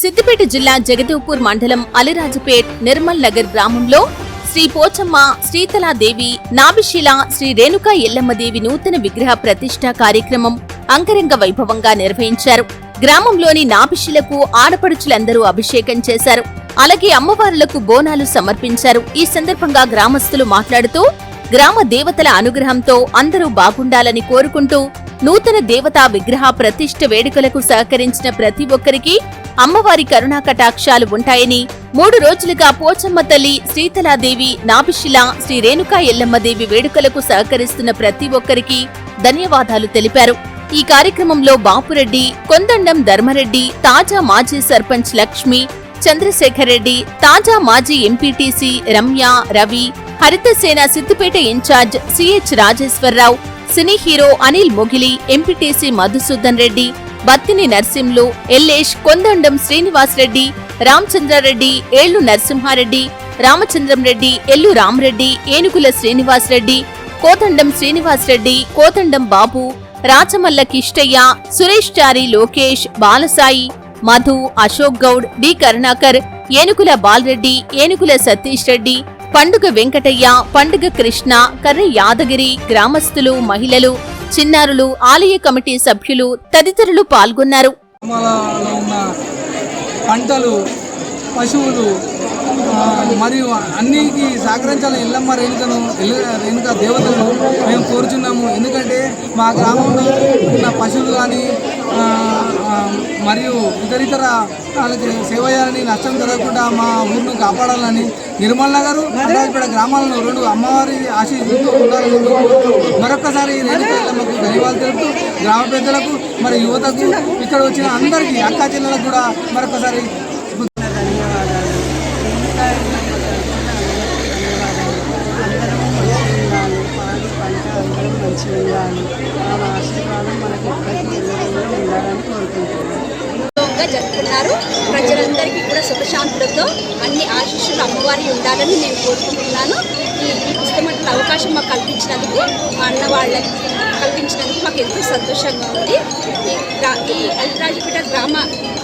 సిద్దిపేట జిల్లా జగదేవ్పూర్ మండలం అలిరాజపేట్ నిర్మల్ నగర్ గ్రామంలో శ్రీ పోచమ్మ శ్రీతలాదేవి నాభిశిల శ్రీ రేణుకా ఎల్లమ్మదేవి నూతన విగ్రహ ప్రతిష్ఠా కార్యక్రమం అంగరంగ వైభవంగా నిర్వహించారు. గ్రామంలోని నాభిశిలకు ఆడపడుచులందరూ అభిషేకం చేశారు. అలాగే అమ్మవారులకు బోనాలు సమర్పించారు. ఈ సందర్భంగా గ్రామస్తులు మాట్లాడుతూ గ్రామ దేవతల అనుగ్రహంతో అందరూ బాగుండాలని కోరుకుంటూ నూతన దేవతా విగ్రహ ప్రతిష్ఠ వేడుకలకు సహకరించిన ప్రతి ఒక్కరికి అమ్మవారి కరుణా కటాక్షాలు ఉంటాయని మూడు రోజులుగా పోచమ్మ తల్లి శ్రీతలాదేవి నాభిశిల శ్రీ రేణుకా ఎల్లమ్మదేవి వేడుకలకు సహకరిస్తున్న ప్రతి ఒక్కరికి ధన్యవాదాలు తెలిపారు. ఈ కార్యక్రమంలో బాపురెడ్డి కొందండం ధర్మరెడ్డి తాజా మాజీ సర్పంచ్ లక్ష్మి చంద్రశేఖర్ రెడ్డి తాజా మాజీ MPTC Ramya Ravi Harithasena Siddipet incharge CH Rajeshwararao cine hero Anil Mogili MPTC Madhusudan Reddy Battini Narsimlu Yellesh Kondandam Srinivas Reddy Ramachandrareddy ఏళ్ళు నరసింహారెడ్డి రామచంద్రం రెడ్డి ఎల్లు రామరెడ్డి ఏనుగుల శ్రీనివాస్ రెడ్డి కోతండం శ్రీనివాస్ రెడ్డి కోతండం బాబు రాచమల్ల కిష్టయ్య సురేష్ చారి లోకేష్ బాలసాయి మధు అశోక్ గౌడ్ డి కరుణాకర్ ఏనుగుల బాలరెడ్డి ఏనుగుల సతీష్ రెడ్డి పండుగ వెంకటయ్య పండుగ కృష్ణ కర్రి యాదగిరి గ్రామస్తులు మహిళలు చిన్నారులు ఆలయ కమిటీ సభ్యులు తదితరులు పాల్గొన్నారు. పంటలు పశువులు మరియు అన్నికి సహకరించాలని ఎల్లమ్మ రేణుకను రేణుక దేవతలను మేము కోరుచున్నాము. ఎందుకంటే మా గ్రామంలో ఉన్న పశువులు కానీ మరియు ఇతరితర వాళ్ళకి సేవ చేయాలని నష్టం జరగకుండా మా ఊరిని కాపాడాలని నిర్మల్ నగరు ఇక్కడ గ్రామాలను రెండు అమ్మవారి ఆశీస్సులతో ఉండాలని కోరుతూ ధన్యవాదాలు తెలుపుతూ గ్రామ పెద్దలకు మరి యువతకు ఇక్కడ వచ్చిన అందరికీ అక్కా చెల్లెలకు కూడా మరొకసారి ఉన్నారు. ప్రజలందరికీ కూడా సుఖశాంతులతో అన్ని ఆశీస్సులు అమ్మవారి ఉండాలని నేను కోరుకుంటున్నాను. ఈ పుస్తకం అవకాశం మాకు కల్పించినందుకు మా అన్న వాళ్ళకి కల్పించినందుకు మాకు ఎంతో సంతోషంగా ఉంది. ఈ గ్రా- గ్రామ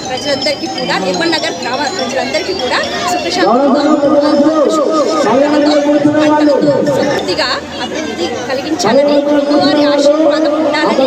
ప్రజలందరికీ కూడా నిర్మల్ నగర్ గ్రామ ప్రజలందరికీ కూడా సుఖశాంతులతో పంటలతో సమృద్ధిగా అభివృద్ధి కలిగించాలని అమ్మవారి ఆశీర్వాదం ఉండాలని